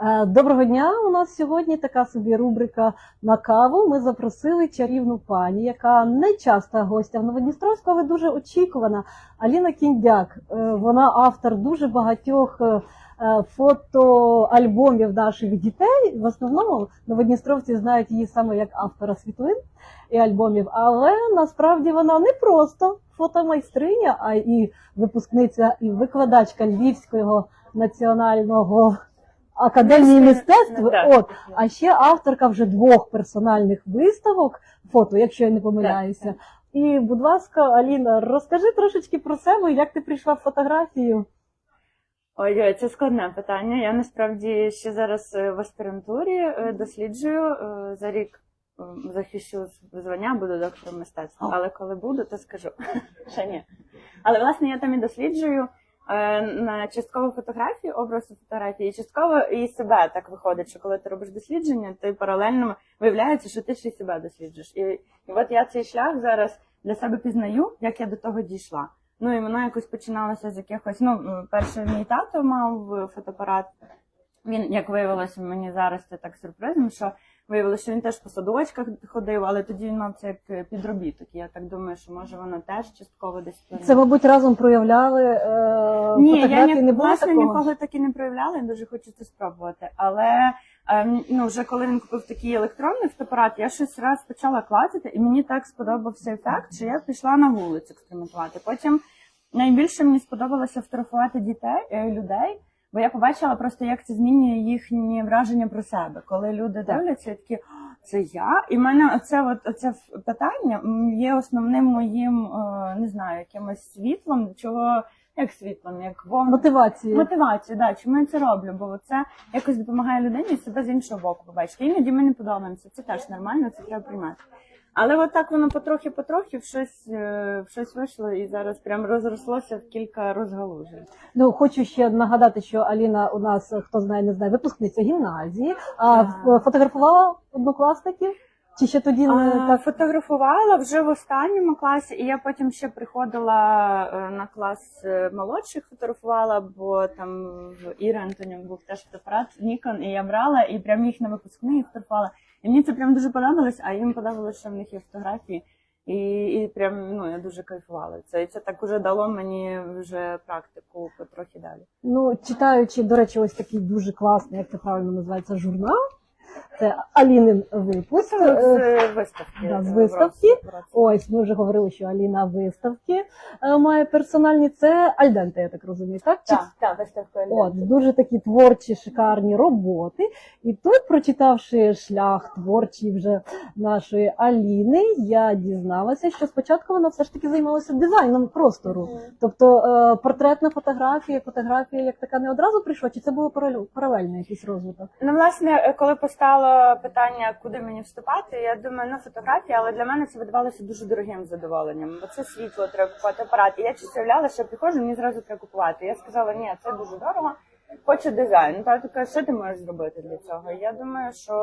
Е, Доброго дня! У нас сьогодні така собі рубрика на каву. Ми запросили чарівну пані, яка не часто гостя в Новодністровську, але дуже очікувана. Аліна Кіндяк. Е, Вона автор дуже багатьох е, фотоальбомів наших дітей. В основному новодністровці знають її саме як автора світлин і альбомів, але насправді вона не просто фотомайстриня, а і випускниця і викладачка Львівського національного академії мистецтв. Так. От, а ще авторка вже двох персональних виставок фото, якщо я не помиляюся. Так, І, будь ласка, Аліна, розкажи трошечки про себе, як ти прийшла в фотографію. Ой, ой, це складне питання. Я насправді ще зараз е, в аспірантурі е, досліджую е, за рік. Захищу звання, буду доктором мистецтва. Але коли буду, то скажу. Ще ні. Але власне я там і досліджую на частково фотографії, образу фотографії, і частково і себе так виходить, що коли ти робиш дослідження, ти паралельно виявляється, що ти ще й себе досліджуєш. І, і от я цей шлях зараз для себе пізнаю, як я до того дійшла. Ну і воно якось починалося з якихось. Ну, м, перше, мій тато мав е, фотоапарат. Він, як виявилося, мені зараз це так сюрпризом, що виявилося, що він теж по садочках ходив, але тоді він мав це як е, підробіток. Я так думаю, що може воно теж частково десь вплинуло. Це, мабуть, разом проявляли е, Ні, я ні, не було власне такого? ніколи так і не проявляла, я дуже хочу це спробувати. Але ем, ну, вже коли він купив такий електронний фотоапарат, я щось раз почала клацати, і мені так сподобався ефект, що я пішла на вулицю експериментувати. Потім найбільше мені сподобалося фотографувати дітей, е, людей. Бо я побачила просто, як це змінює їхні враження про себе, коли люди Так. дивляться, і такі це я. І в мене оце от оце питання є основним моїм, е, не знаю, якимось світлом, чого як світлом, як вогнем. Мотивації. Мотивацію, да, чому я це роблю? Бо це якось допомагає людині себе з іншого боку побачити. Іноді ми не подобаємося, це теж нормально, це треба приймати. Але от так воно потрохи-потрохи в щось, е, в щось вийшло і зараз прям розрослося в кілька розгалужень. Ну, хочу ще нагадати, що Аліна у нас, хто знає, не знає, випускниця гімназії, а фотографувала однокласників? Чи ще тоді не А, так? фотографувала вже в останньому класі, і я потім ще приходила е, на клас е, молодших, фотографувала, бо там в Іри Антонюк був теж фотоапарат Nikon, і я брала і прям їх на випускний фотографувала. І мені це прям дуже подобалось, а їм подобалося, що в них є фотографії. І, і прям ну я дуже кайфувала. Це і це так уже дало мені вже практику потрохи далі. Ну, читаючи, до речі, ось такий дуже класний, як це правильно називається, журнал. Це Алінин випуск. Е, з виставки. да, з е, виставки. Ось ми вже говорили, що Аліна виставки е, має персональні. Це Альденте, я так розумію, так? Чи Так, так, виставка. От, дуже такі творчі, шикарні роботи. І тут, прочитавши шлях творчий вже нашої Аліни, я дізналася, що спочатку вона все ж таки займалася дизайном простору. Тобто е, портретна фотографія, фотографія як така не одразу прийшла, чи це було паралельно якийсь розвиток? Ну, власне, е, коли постало питання, куди мені вступати, я думаю, ну фотографія, але для мене це видавалося дуже дорогим задоволенням, бо це світло, треба купувати апарат. І я чисто що я приходжу, мені зразу треба купувати. Я сказала, ні, це дуже дорого. Хочу дизайн. Та така, що ти можеш зробити для цього? Я думаю, що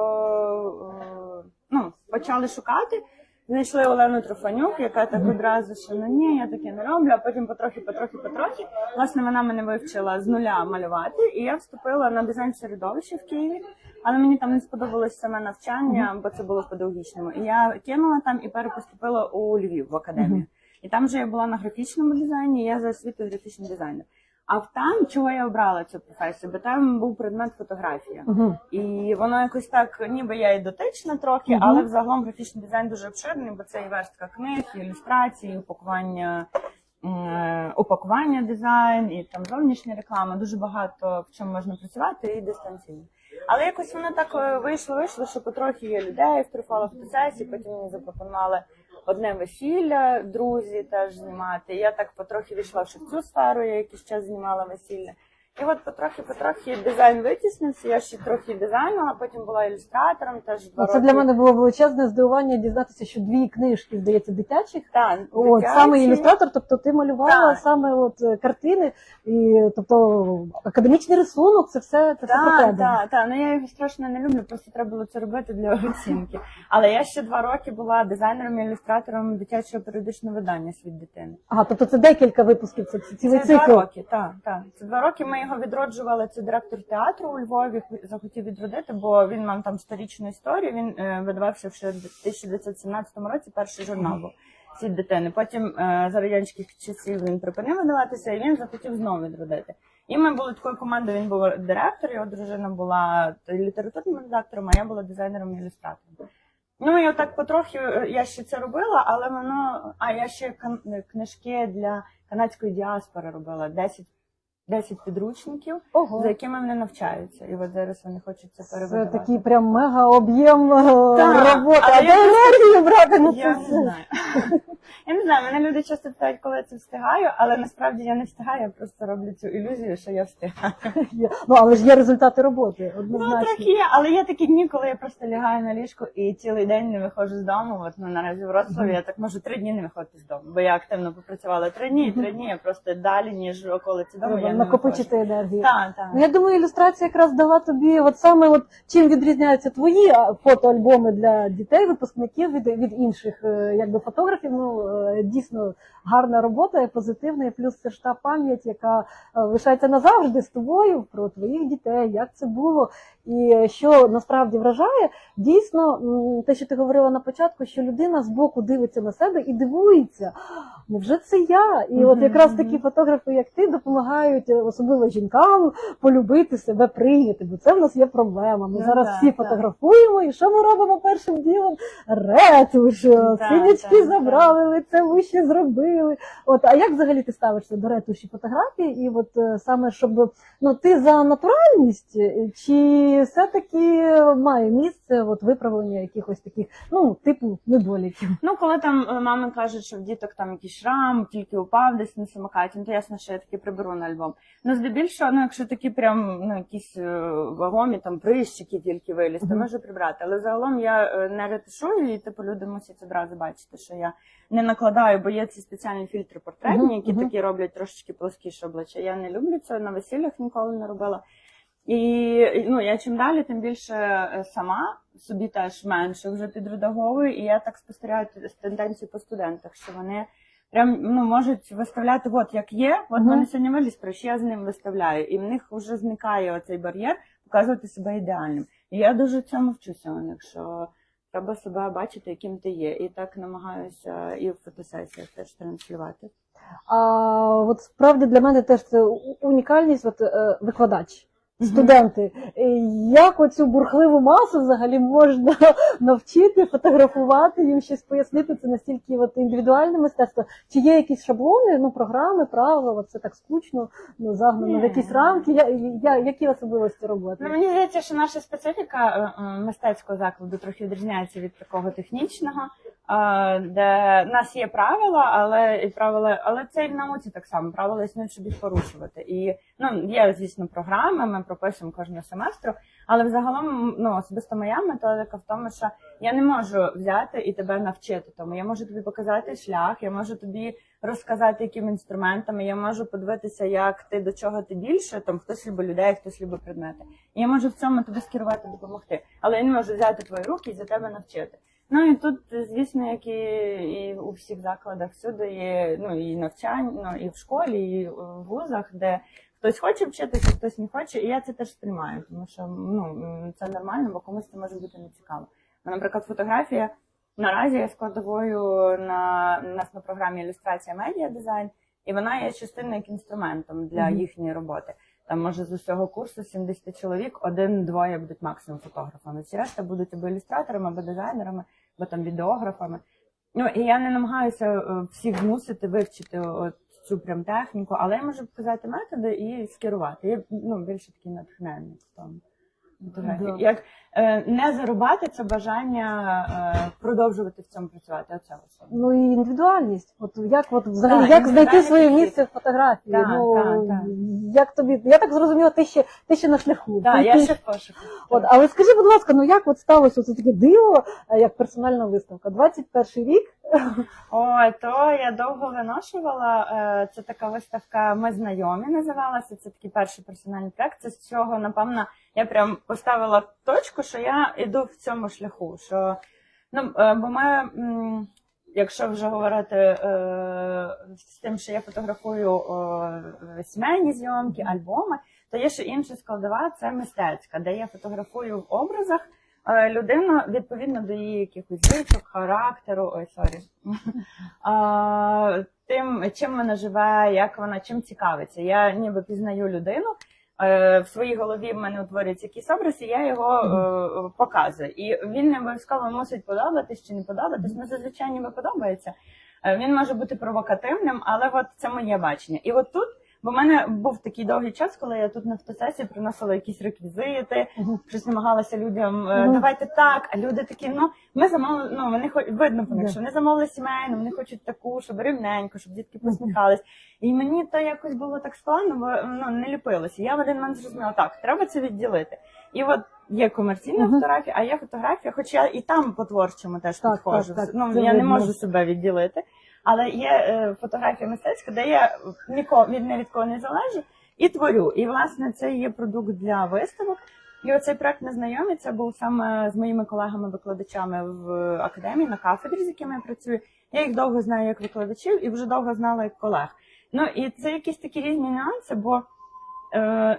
е, ну, почали шукати. Знайшли Олену Трофанюк, яка так одразу, що ну ні, я таке не роблю, а потім потрохи, потрохи, потрохи. Власне, вона мене вивчила з нуля малювати, і я вступила на дизайн середовище в Києві. Але мені там не сподобалось саме навчання, бо це було в педагогічному. І я кинула там і перепоступила у Львів в академію. І там вже я була на графічному дизайні. Я за освітою графічний дизайнер. А в там чого я обрала цю професію? Бо там був предмет фотографія. Угу. І воно якось так, ніби я і дотична трохи, Мгм. але взагалом графічний дизайн дуже обширний, бо це і верстка книг, і ілюстрації, і упакування, е, упакування дизайн, і там зовнішня реклама. Дуже багато в чому можна працювати і дистанційно. Але якось воно так е, вийшло, вийшло, що потрохи є людей, втрифала в процесі, потім мені запропонували одне весілля, друзі теж знімати. Я так потрохи війшла ще в цю сферу, я якийсь час знімала весілля. І от потрохи-потрохи дизайн витіснився. Я ще трохи дизайнила, потім була ілюстратором. Теж два Це роки. для мене було величезне здивування дізнатися, що дві книжки, здається, дитячих. Так, От дитячі. саме ілюстратор, тобто ти малювала Так. саме от е, картини, і тобто академічний рисунок, це все це все про Так, тебе. так, так. Ну я його страшно не люблю, просто треба було це робити для оцінки. Але я ще два роки була дизайнером і ілюстратором дитячого періодичного видання світ дитини. Ага, тобто це декілька випусків, це ці- цілий Це два роки, так, так. Це два роки. Ми його відроджували. Це директор театру у Львові захотів відродити, бо він мав там сторічну історію. Він е, видавався ще в 1917 році. Перший журнал був світ дитини. Потім е, за радянських часів він припинив видаватися, і він захотів знову відродити. І ми були такою командою. Він був директор, його дружина була літературним редактором, а я була дизайнером і ілюстратором. Ну і отак потрохи е, я ще це робила, але воно. А я ще книжки для канадської діаспори робила 10, 10 підручників, Ого. за якими вони навчаються. І от зараз вони хочуть це Це такий прям мега об'єм е, Так, роботи. але А я де енергію брати на Я це не все? знаю. Я не знаю, мене люди часто питають, коли я це встигаю, але насправді я не встигаю, я просто роблю цю ілюзію, що я встигаю. Є. Ну, але ж є результати роботи, Ну, однозначно. трохи є, але є такі дні, коли я просто лягаю на ліжко і цілий день не виходжу з дому. От ну, наразі в Вроцлаві я так можу три дні не виходити з дому, бо я активно попрацювала три дні, і три дні я просто далі, ніж околиці дому. Треба Я не накопичити енергію. Так, так. Ну, я думаю, ілюстрація якраз дала тобі, от саме от чим відрізняються твої фотоальбоми для дітей, випускників від, від інших е, якби фотографів. Ну е, дійсно гарна робота, і позитивна, і плюс це ж та пам'ять, яка е, лишається назавжди з тобою про твоїх дітей, як це було. І е, що насправді вражає, дійсно, те, що ти говорила на початку, що людина збоку дивиться на себе і дивується. Невже це я? І от якраз такі фотографи, як ти, допомагають е, особливо жінкам полюбити себе, прийняти, бо це в нас є проблема. Ми Ну, зараз так, всі так. фотографуємо, і що ми робимо першим ділом? Ретуш, синячки забрали, лице вище зробили. От, а як взагалі ти ставишся до ретуші фотографії? І от е, саме щоб ну ти за натуральність, е, все-таки має місце от виправлення якихось таких, ну, типу недоліків? Ну, коли там е, мами кажуть, що в діток там якийсь шрам, тільки упав десь на самокаті, ну то ясно, що я таки приберу на альбом. Ну, здебільшого, ну, якщо такі прям ну, якісь е, вагомі там прищики тільки виліз, то можу прибрати. Але загалом я е, не ретушую, і типу люди мусять одразу бачити, що я не накладаю, бо є ці спеціальні фільтри портретні, які такі роблять трошечки плоскіше обличчя. Я не люблю цього, на весіллях ніколи не робила. І ну я чим далі, тим більше е, сама собі теж менше вже підредаговую, і я так спостерігаю тенденцію по студентах, що вони прям ну можуть виставляти, от як є, от Мгм. мене сьогодні виліз прищ, я з ним виставляю, і в них вже зникає оцей бар'єр показувати себе ідеальним. І я дуже цьому вчуся у них, що треба себе бачити, яким ти є, і так намагаюся і в фотосесіях теж транслювати. А от справді для мене теж це унікальність, от, е, викладач. Студенти, як оцю бурхливу масу взагалі можна навчити, фотографувати, їм щось пояснити, це настільки от індивідуальне мистецтво. Чи є якісь шаблони, ну програми, правила, це так скучно, ну загнано в якісь рамки. Я, я, які особливості роботи? Ну, мені здається, що наша специфіка е, е, мистецького закладу трохи відрізняється від такого технічного, де в нас є правила, але і правила, але це і в науці так само. Правила існують, щоб їх порушувати. І ну є, звісно, програми. Ми прописуємо кожного семестру. Але взагалом, ну особисто моя методика в тому, що я не можу взяти і тебе навчити. Тому я можу тобі показати шлях, я можу тобі розказати, якими інструментами, я можу подивитися, як ти до чого ти більше. Там хтось любить людей, хтось любить предмети. І я можу в цьому тобі скерувати, допомогти. Але я не можу взяти твої руки і за тебе навчити. Ну і тут, звісно, як і, і у всіх закладах всюди є ну і навчання, ну і в школі, і в вузах, де хтось хоче вчитися, хтось не хоче, і я це теж сприймаю, тому що ну це нормально, бо комусь це може бути нецікаво. Ну, Наприклад, фотографія наразі є складовою на у нас на програмі ілюстрація медіа дизайн, і вона є частиною як інструментом для їхньої роботи. Там може з усього курсу 70 чоловік, один-двоє будуть максимум фотографами. Всі решта будуть або ілюстраторами, або дизайнерами, або там відеографами. Ну і я не намагаюся е, всіх змусити вивчити от цю прям техніку, але я можу показати методи і скерувати. Я ну більше такий натхненник в тому. Фотографії. Да. Як е, не зарубати це бажання е, продовжувати в цьому працювати. Оце основне. Ну і індивідуальність. От як от взагалі як знайти своє місце в фотографії? Так, ну так, так. як тобі? Я так зрозуміла, ти ще ти ще на шляху. Так, Ти- я ти- ще в пошуку. От, але скажи, будь ласка, ну як от сталося це таке диво, е, як персональна виставка? 21 рік. Ой, то я довго виношувала. Е, Це така виставка Ми знайомі називалася. Це такий перший персональний проект. Це з цього, напевно, я прям поставила точку, що я йду в цьому шляху. Що ну е, бо ми, якщо вже говорити е, з тим, що я фотографую сімейні зйомки, альбоми, то є ще інша складова, це мистецька, де я фотографую в образах е, людину відповідно до її якихось звичок, характеру. Ой, сорі. Тим, чим вона живе, як вона чим цікавиться. Я ніби пізнаю людину. е, В своїй голові в мене утворюється якийсь образ, і я його е, показую. І він не обов'язково мусить подобатись чи не подобатись. Ну, зазвичай ніби подобається. Він може бути провокативним, але от це моє бачення. І от тут, бо в мене був такий довгий час, коли я тут на фотосесії приносила якісь реквізити, щось намагалася людям е, давайте так. А люди такі, ну ми замовили, ну вони хоч видно по них, що вони замовили сімейну, вони хочуть таку, щоб рівненько, щоб дітки посміхались. І мені то якось було так складно, бо ну не ліпилося. Я в один момент зрозуміла, так, треба це відділити. І от є комерційна фотографія, а є фотографія, хоч я і там по творчому теж Так, підходжу. так, так, ну я не можу себе відділити. Але є е, фотографія мистецька, де я нікого від не від кого не залежу і творю. І власне це є продукт для виставок. І оцей проект незнайомі це був саме з моїми колегами-викладачами в академії на кафедрі, з якими я працюю. Я їх довго знаю як викладачів і вже довго знала як колег. Ну і це якісь такі різні нюанси, бо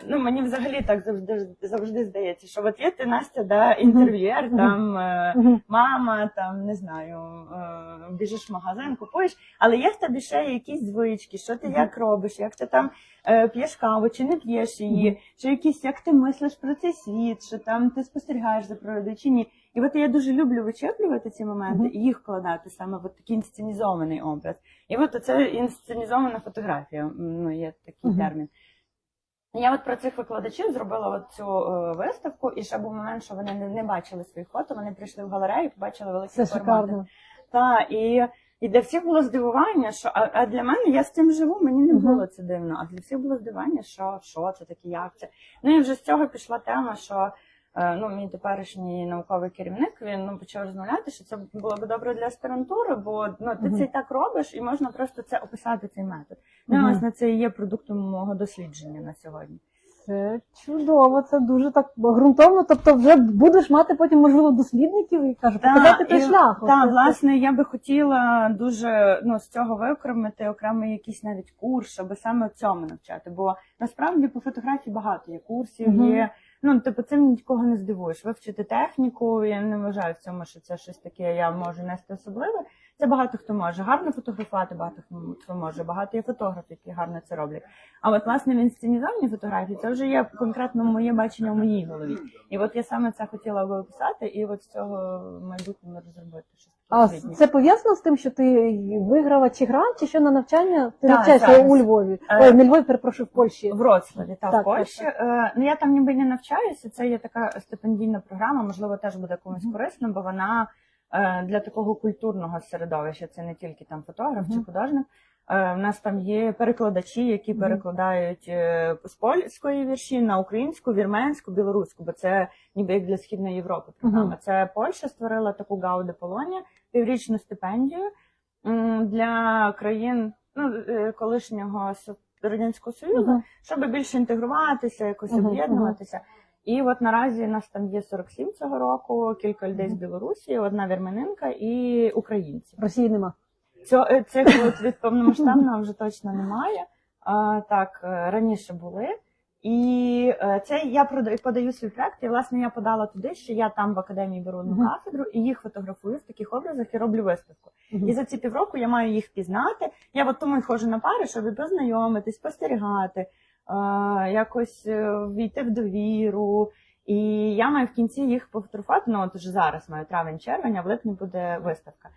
ну мені взагалі так завжди завжди здається, що от є ти Настя, да, інтерв'юер, там е, мама, там не знаю, е, біжиш в магазин, купуєш, але є в тебе ще якісь звички, що ти як робиш, як ти там е, п'єш каву, чи не п'єш її, чи якісь як ти мислиш про цей світ, що там ти спостерігаєш за природою чи ні. І от я дуже люблю вичеплювати ці моменти і їх вкладати саме в такий інсценізований образ. І от це інсценізована фотографія. Ну є такий термін. Я от про цих викладачів зробила от цю е, виставку, і ще був момент, що вони не, не бачили своїх фото. Вони прийшли в галерею, побачили великі Це шикарно. Та і, і для всіх було здивування, що а, а для мене я з цим живу, мені не було це дивно. А для всіх було здивування, що, що це таке, як це. Ну і вже з цього пішла тема, що ну, мій теперішній науковий керівник він ну, почав розмовляти, що це було б добре для аспірантури, бо ну, ти Мгм. це і так робиш, і можна просто це описати цей метод. Ну, Мгм. і, власне, це і є продуктом мого дослідження на сьогодні. Це чудово, це дуже так ґрунтовно. Тобто, вже будеш мати потім можливо дослідників і каже, Та, показати той шлях. Так, власне, я би хотіла дуже ну, з цього виокремити окремий якийсь навіть курс, аби саме цьому навчати. Бо насправді по фотографії багато є курсів, Мгм. є. Ну, типу, цим нікого не здивуєш. Вивчити техніку, я не вважаю в цьому, що це щось таке, я можу нести особливе. Це багато хто може. Гарно фотографувати, багато хто може. Багато є фотографів, які гарно це роблять. А от власне в інсценізованій фотографії це вже є конкретно моє бачення в моїй голові. І от я саме це хотіла би описати, і от з цього майбутньому розробити щось. А це пов'язано з тим, що ти виграла чи грант, чи що на навчання? Ти Так, навчаєшся зараз. у Львові. Е, Ой, не Львові, перепрошую, в Польщі. В Вроцлаві та Так, в Польщі. так, Е, Ну я там ніби не навчаюся. Це є така стипендійна програма. Можливо, теж буде комусь Мгм. корисна, бо вона для такого культурного середовища. Це не тільки там фотограф чи художник. Е, У нас там є перекладачі, які перекладають е, з польської вірші на українську, вірменську, білоруську, бо це ніби як для східної Європи програма. Це Польща створила таку Гауде Полонія, піврічну стипендію для країн ну, е, колишнього радянського союзу щоб більше інтегруватися, якось об'єднуватися. І от наразі нас там є 47 цього року, кілька людей з Білорусі, одна вірменинка і українці. Росії нема. Цього е, цих от від повномасштабного вже точно немає. А, так, е, раніше були. І е, це я продаю, подаю свій проект, і власне я подала туди, що я там в академії беру Мгм. кафедру і їх фотографую в таких образах і роблю виставку. І за ці півроку я маю їх пізнати. Я от тому й ходжу на пари, щоб і познайомитись, спостерігати, якось е, війти в довіру. І я маю в кінці їх пофотографувати. Ну от вже зараз маю травень-червень, а в липні буде виставка.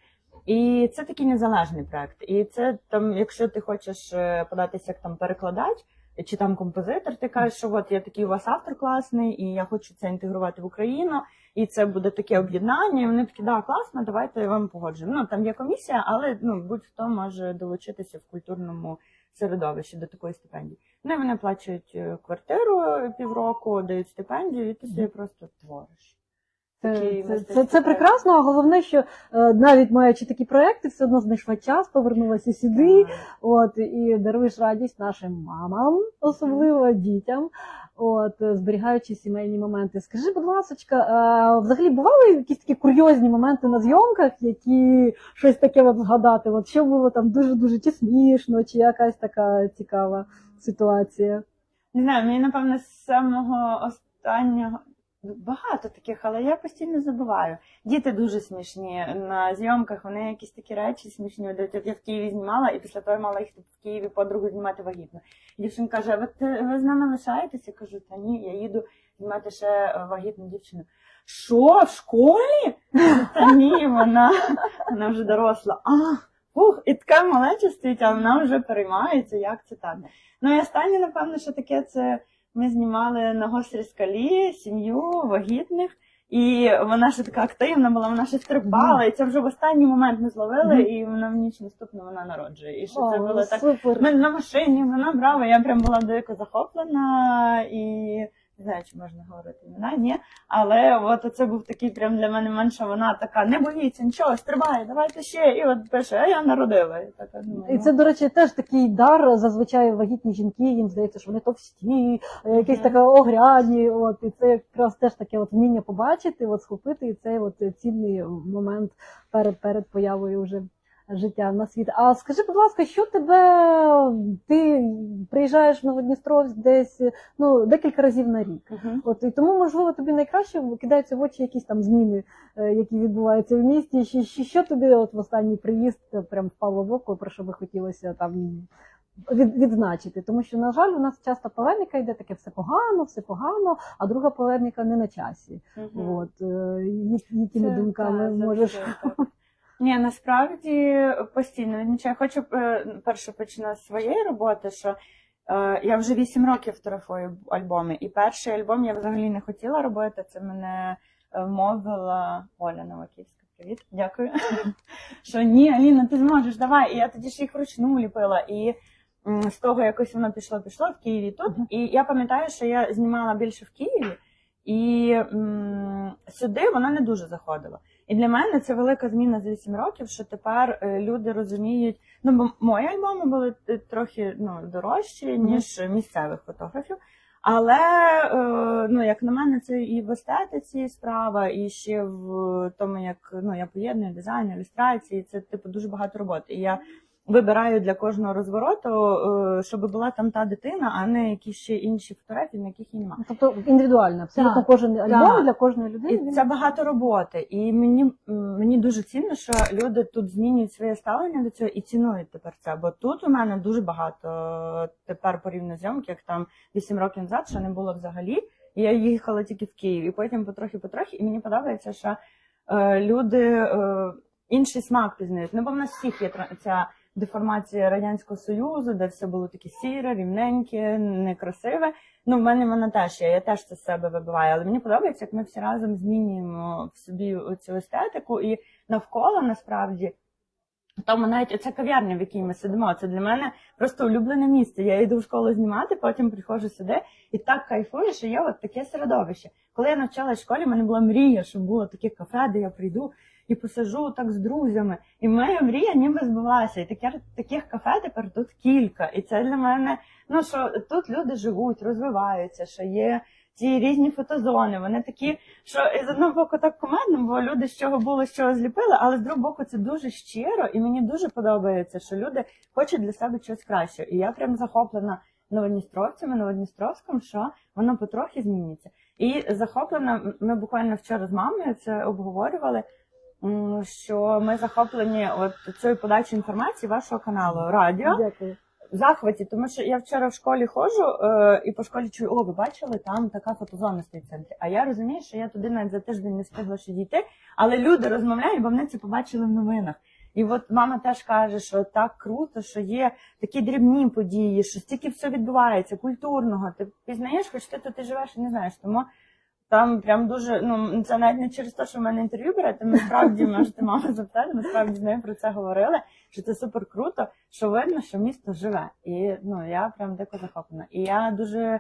І це такий незалежний проект. І це там, якщо ти хочеш е, податися як там перекладач чи там композитор, ти кажеш, що от я такий у вас автор класний, і я хочу це інтегрувати в Україну, і це буде таке об'єднання. І вони такі, да, класно, давайте я вам погоджуємо. Ну там є комісія, але ну будь-хто може долучитися в культурному середовищі до такої стипендії. Ну вони плачуть е, квартиру півроку, дають стипендію, і ти собі просто твориш. Це, це, це, це прекрасно, а головне, що е, навіть маючи такі проекти, все одно знайшла час, повернулася сюди, Так. от і даруєш радість нашим мамам, особливо дітям, от е, зберігаючи сімейні моменти. Скажи, будь ласка, е, взагалі бували якісь такі курйозні моменти на зйомках, які щось таке от згадати? От що було там дуже дуже чи смішно, чи якась така цікава ситуація? Не знаю, мені напевно з самого останнього багато таких, але я постійно забуваю. Діти дуже смішні на зйомках. Вони якісь такі речі смішні. От Я в Києві знімала, і після того мала їх в Києві подругу знімати вагітно. І дівчинка каже: ви, ви з нами лишаєтеся? Я кажу, та ні, я їду знімати ще е, вагітну дівчину. Що, в школі? Та ні, вона, вона вже доросла. А, ух, і така малеча стоїть, а вона вже переймається, як це так. Ну і останнє, напевно, що таке це ми знімали на гострій скалі сім'ю вагітних. І вона ще така активна була, вона ще стрибала, і це вже в останній момент ми зловили, і вона в ніч наступну вона народжує. І що це було так. Ми на машині, вона брала, я прям була дико захоплена і не знаю, чи можна говорити імена, ні. Але от це був такий прям для мене що вона така, не боїться, нічого, стрибає, давайте ще. І от пише, а я народила. І, така, думаю, І ну, це, до речі, теж такий дар. Зазвичай вагітні жінки, їм здається, що вони товсті, е, якісь Мгм. таке огрядні. От і це якраз теж таке от вміння побачити, от схопити і цей от цінний момент перед перед появою вже життя на світ. А скажи, будь ласка, що тебе ти приїжджаєш в Новодністровськ десь ну декілька разів на рік? Мгм. От і тому, можливо, тобі найкраще кидаються в очі якісь там зміни, е, які відбуваються в місті. Що, що, що тобі от в останній приїзд е, прям впало в око, про що би хотілося там від, відзначити? Тому що, на жаль, у нас часто полеміка йде таке все погано, все погано, а друга полеміка не на часі. Мгм. От е, якими Це, думками та, можеш так. Ні, насправді постійно відмічаю. Хочу е, перше почну з своєї роботи, що е, я вже 8 років фотографую альбоми. І перший альбом я взагалі не хотіла робити. Це мене е, вмовила Оля Новаківська. Привіт, дякую. Що ні, Аліна, ти зможеш, давай. І я тоді ж їх вручну ліпила. І з того якось воно пішло, пішло в Києві тут. І я пам'ятаю, що я знімала більше в Києві, і м, сюди вона не дуже заходила. І для мене це велика зміна за 8 років, що тепер е, люди розуміють. Ну, бо мої альбоми були е, трохи ну, дорожчі, ніж місцевих фотографів. Але е, ну, як на мене, це і в естетиці справа, і ще в тому, як ну, я поєдную дизайн, ілюстрації, це типу дуже багато роботи. І я вибираю для кожного розвороту, е, щоб була там та дитина, а не якісь ще інші фотографії, на яких її немає. Тобто індивідуально, абсолютно Так, кожен альбом для кожної людини. І це багато роботи. І мені, мені дуже цінно, що люди тут змінюють своє ставлення до цього і цінують тепер це. Бо тут у мене дуже багато е, тепер порівняно зйомки, як там 8 років назад, що не було взагалі. Я їхала тільки в Київ, і потім потрохи-потрохи. І мені подобається, що е, люди е, інший смак пізнають. Ну, бо в нас всіх є ця деформація Радянського Союзу, де все було таке сіре, рівненьке, некрасиве. Ну, в мене вона теж є, я теж це з себе вибиваю. Але мені подобається, як ми всі разом змінюємо в собі цю естетику і навколо насправді. Тому навіть оця кав'ярня, в якій ми сидимо, це для мене просто улюблене місце. Я йду в школу знімати, потім приходжу сюди і так кайфую, що є от таке середовище. Коли я навчалась в школі, в мене була мрія, щоб було таке кафе, де я прийду і посажу так з друзями. І моя мрія ніби збулася. І таке, таких кафе тепер тут кілька. І це для мене, ну що тут люди живуть, розвиваються, що є ці різні фотозони. Вони такі, що з одного боку так командно, бо люди з чого було, з чого зліпили, але з другого боку це дуже щиро, і мені дуже подобається, що люди хочуть для себе щось краще. І я прям захоплена новодністровцями, новодністровським, що воно потрохи зміниться. І захоплена, ми буквально вчора з мамою це обговорювали. Що ми захоплені от цією подачею інформації вашого каналу Радіо Дякую. в захваті, тому що я вчора в школі ходжу е, і по школі чую, о, ви бачили, там така фотозона стоїть в центрі. А я розумію, що я туди навіть за тиждень не встигла ще дійти, але люди розмовляють, бо вони це побачили в новинах. І от мама теж каже, що так круто, що є такі дрібні події, що стільки все відбувається, культурного. Ти пізнаєш, хоч ти тут і живеш і не знаєш. Тому там прям дуже, ну це навіть не через те, що в мене інтерв'ю берете. Ми справді можете маму запитати, ми справді з нею про це говорили. Що це супер круто, що видно, що місто живе. І ну я прям дико захоплена. І я дуже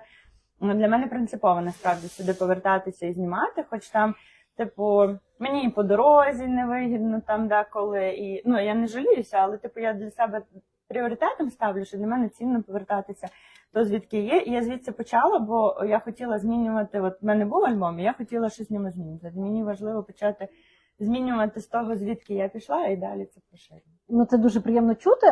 ну, для мене принципово насправді сюди повертатися і знімати, хоч там, типу, мені і по дорозі невигідно там деколи. І ну я не жаліюся, але типу я для себе пріоритетом ставлю, що для мене цінно повертатися то звідки є. І я звідси почала, бо я хотіла змінювати. От в мене був альбом, і я хотіла щось в ньому змінити. Мені важливо почати змінювати з того, звідки я пішла, і далі це поширювати. Ну це дуже приємно чути.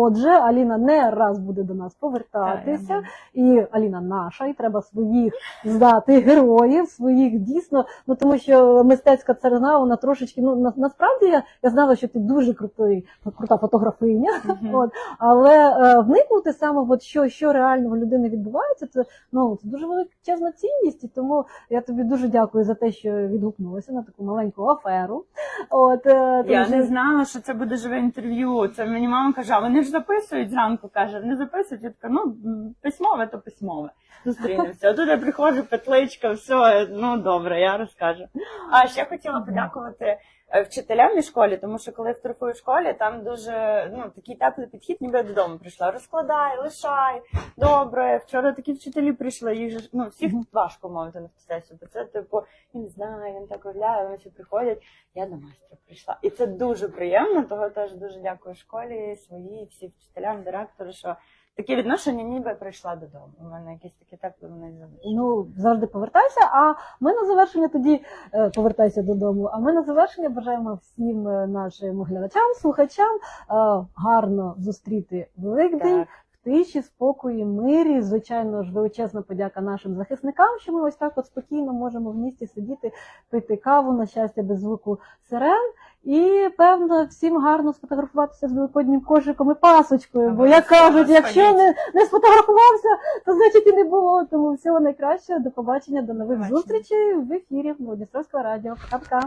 Отже, Аліна не раз буде до нас повертатися, Так, і Аліна наша, і треба своїх здати героїв, своїх дійсно. Ну тому що мистецька царина, вона трошечки. Ну на, насправді я, я знала, що ти дуже крутий, крута фотографиня. Мгм. От, але е, вникнути саме, от що, що реально в людини відбувається, це ну це дуже величезна цінність. І тому я тобі дуже дякую за те, що відгукнулася на таку маленьку аферу. От е, тому Я що- не знала, що це буде живе інтерв'ю. Це мені мама каже, а вони ж записують зранку. каже, не записують. Я така, ну письмове, то письмове. Зустрінемося. А тут я приходжу, петличка, все, ну добре, я розкажу. А ще хотіла подякувати вчителям і школі, тому що коли я фотографую в школі, там дуже ну такий теплий підхід, ніби я додому прийшла. Розкладай, лишай, добре. Вчора такі вчителі прийшли. Їх же ну всіх важко мовити на фотосесію, бо це типу, я не знаю, він так огляє, вони всі приходять. Я до майстра прийшла. І це дуже приємно. Того теж дуже дякую школі, своїй, всім вчителям, директору, що таке відношення, ніби прийшла додому. У мене якісь такі теплі вони залишили. Ну, завжди повертайся. А ми на завершення тоді повертаюся повертайся додому. А ми на завершення бажаємо всім е, нашим глядачам, слухачам е, гарно зустріти Великдень. Так. Тиші, спокої, мирі, звичайно ж, величезна подяка нашим захисникам, що ми ось так от спокійно можемо в місті сидіти, пити каву, на щастя, без звуку сирен. І певно всім гарно сфотографуватися з великоднім кошиком і пасочкою. Бо як кажуть, якщо не, не сфотографувався, то значить і не було. Тому всього найкращого. До побачення, до нових зустрічей в ефірі Новодністровського радіо. Пока-пока.